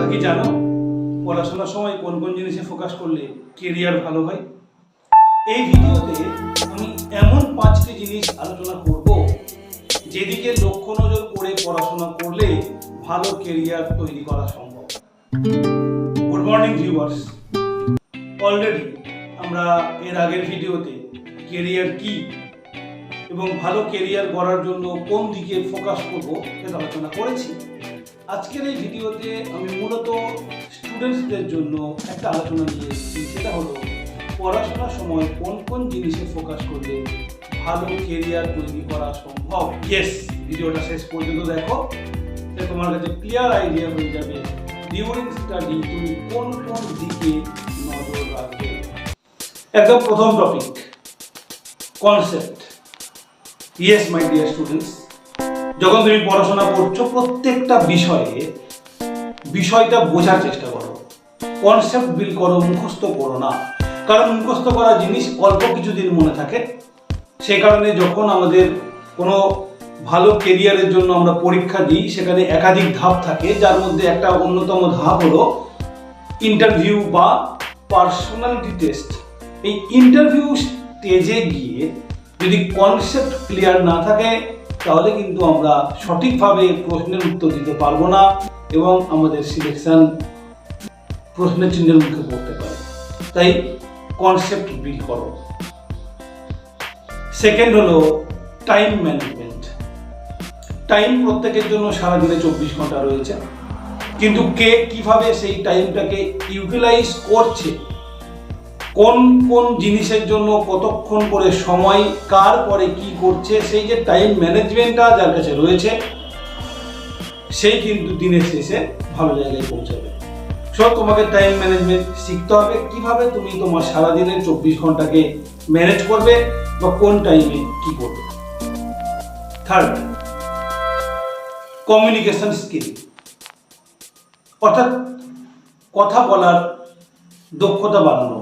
তোমরা কি জানো পড়াশোনার সময় কোন কোন জিনিসে ফোকাস করলে কেরিয়ার ভালো হয়? এই ভিডিওতে আমি এমন পাঁচটি জিনিস আলোচনা করব যেদিকে লক্ষ্য নজর করে পড়াশোনা করলে ভালো কেরিয়ার তৈরি করা সম্ভব। গুড মর্নিং ভিউয়ার্স অলরেডি আমরা এর আগের ভিডিওতে কেরিয়ার কি এবং ভালো কেরিয়ার গড়ার জন্য কোন দিকে ফোকাস করব সেটা আলোচনা করেছি। আজকের এই ভিডিওতে আমি মূলত স্টুডেন্টসদের জন্য একটা আলোচনা নিয়ে এসেছি। সেটা হলো, পড়াশোনার সময় কোন কোন জিনিসে ফোকাস করলে ভালো কেরিয়ার তৈরি করা সম্ভব? ইয়েস ভিডিওটা শেষ পর্যন্ত দেখো। তাহলে তোমার কাছে ক্লিয়ার আইডিয়া হয়ে যাবে ডিউরিং স্টাডি তুমি কোন কোন দিকে নজর রাখবে। একদম প্রথম topic concept yes my dear students যখন তুমি পড়াশোনা করছ, প্রত্যেকটা বিষয়ে বিষয়টা বোঝার চেষ্টা করো। কনসেপ্ট বিল করো, মুখস্থ করো না। কারণ মুখস্থ করা জিনিস অল্প কিছুদিন মনে থাকে। সেই কারণে যখন আমাদের কোনো ভালো কেরিয়ারের জন্য আমরা পরীক্ষা দিই, সেখানে একাধিক ধাপ থাকে, যার মধ্যে একটা অন্যতম ধাপ হলো ইন্টারভিউ বা পার্সোনালিটি টেস্ট এই ইন্টারভিউ স্টেজে গিয়ে যদি কনসেপ্ট ক্লিয়ার না থাকে তাহলে কিন্তু আমরা সঠিকভাবে প্রশ্নের উত্তর দিতে পারব না এবং আমাদের সিলেকশন প্রশ্নের চিহ্নের মুখে পড়তে পারে তাই কনসেপ্ট বিল করো। সেকেন্ড হলো টাইম ম্যানেজমেন্ট টাইম প্রত্যেকের জন্য সারাদিনে চব্বিশ ঘণ্টা রয়েছে। কিন্তু কে কীভাবে সেই টাইমটাকে ইউটিলাইজ করছে কোন কোন জিনিসের জন্য কতক্ষণ করে সময়, কার পরে কি করছে, সেই যে টাইম ম্যানেজমেন্টটা যার কাছে রয়েছে, সেই কিন্তু দিনের শেষে ভালো জায়গায় পৌঁছাবে। সব তোমাকে টাইম ম্যানেজমেন্ট শিখতে হবে, কীভাবে তুমি তোমার সারাদিনের চব্বিশ ঘন্টাকে ম্যানেজ করবে বা কোন টাইমে কি করবে। থার্ড কমিউনিকেশন স্কিল অর্থাৎ কথা বলার দক্ষতা বাড়ানো।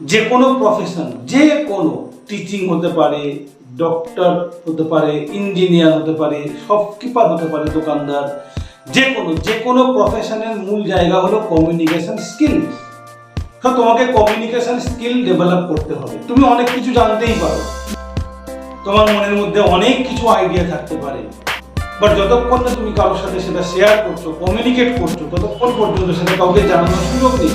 যে কোনো প্রফেশন যে কোনো টিচিং হতে পারে ডক্টর হতে পারে ইঞ্জিনিয়ার হতে পারে শপকিপার হতে পারে, দোকানদার, যে কোনো যে কোনো প্রফেশনের মূল জায়গা হলো কমিউনিকেশন স্কিল তো তোমাকে কমিউনিকেশন স্কিল ডেভেলপ করতে হবে। তুমি অনেক কিছু জানতেই পারো। তোমার মনের মধ্যে অনেক কিছু আইডিয়া থাকতে পারে। বাট যতক্ষণ না তুমি কারোর সাথে সেটা শেয়ার করছ কমিউনিকেট করছ, ততক্ষণ পর্যন্ত সেটা কাউকে জানানোর সুযোগ নেই।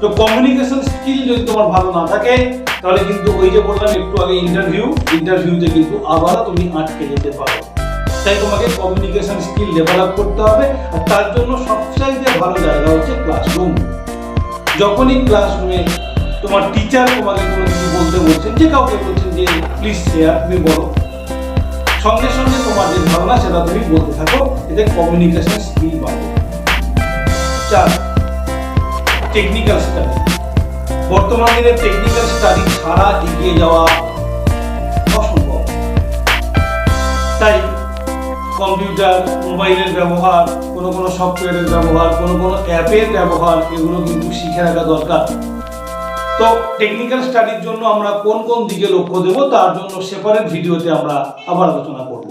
তো কমিউনিকেশন স্কিল যদি তোমার ভালো না থাকে, তাহলে কিন্তু ওই যে বললাম একটু আগে ইন্টারভিউ ইন্টারভিউতে কিন্তু আবারও তুমি আটকে যেতে পারো। তাই তোমাকে কমিউনিকেশন স্কিল ডেভেলপ করতে হবে, আর তার জন্য সবচাইতে ভালো জায়গা হচ্ছে ক্লাসরুম যখনই ক্লাসরুমে তোমার টিচার তোমাকে কোনো কিছু বলতে বলছেন, যে কাউকে বলছেন যে প্লিজ শেয়ার তুমি বলো। সঙ্গে সঙ্গে তোমার যে ধারণা, সেটা তুমি বলতে থাকো, এতে কমিউনিকেশন স্কিল বাড়বে। চার টেকনিক্যাল স্টাডি বর্তমান দিনে টেকনিক্যাল স্টাডি ছাড়া এগিয়ে যাওয়া অসম্ভব। তাই কম্পিউটার মোবাইলের ব্যবহার, কোনো কোনো সফটওয়্যারের ব্যবহার, কোনো কোনো অ্যাপের ব্যবহার, এগুলো কিন্তু শিখে রাখা দরকার। তো টেকনিক্যাল স্টাডির জন্য আমরা কোন কোন দিকে লক্ষ্য দেব, তার জন্য সেপারেট ভিডিওতে আমরা আবার আলোচনা করব।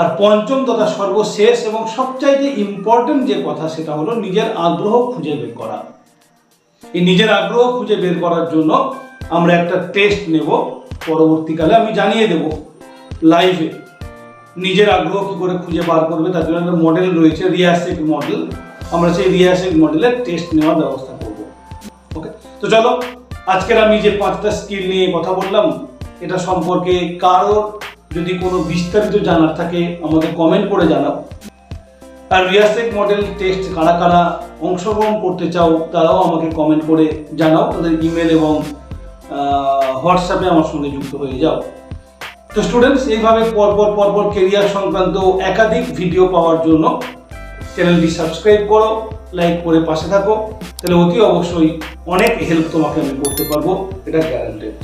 আর পঞ্চম তথা সর্বশেষ এবং সবচাইতে ইম্পর্টেন্ট যে কথা সেটা হলো নিজের আগ্রহ খুঁজে বের করা। এই নিজের আগ্রহ খুঁজে বের করার জন্য আমরা একটা টেস্ট নেব, পরবর্তীকালে আমি জানিয়ে দেব লাইভে নিজের আগ্রহ কী করে খুঁজে বার করবে, তার জন্য একটা মডেল রয়েছে রিয়াসেক মডেল আমরা সেই রিয়াসেক মডেলের টেস্ট নেওয়ার ব্যবস্থা করব। ওকে তো চলো, আজকের আমি যে পাঁচটা স্কিল নিয়ে কথা বললাম, এটা সম্পর্কে কারোর যদি কোনো বিস্তারিত জানার থাকে, আমাকে কমেন্ট করে জানাও। আর রিয়াসেক মডেল টেস্ট কারা কারা অংশগ্রহণ করতে চাও, তারাও আমাকে কমেন্ট করে জানাও। তাদের ইমেল এবং হোয়াটসঅ্যাপে আমার সঙ্গে যুক্ত হয়ে যাও। তো স্টুডেন্টস এইভাবে পরপর পরপর কেরিয়ার সংক্রান্ত একাধিক ভিডিও পাওয়ার জন্য চ্যানেলটি সাবস্ক্রাইব করো লাইক করে পাশে থাকো। তাহলে অতি অবশ্যই অনেক হেল্প তোমাকে আমি করতে পারব, এটা গ্যারান্টেড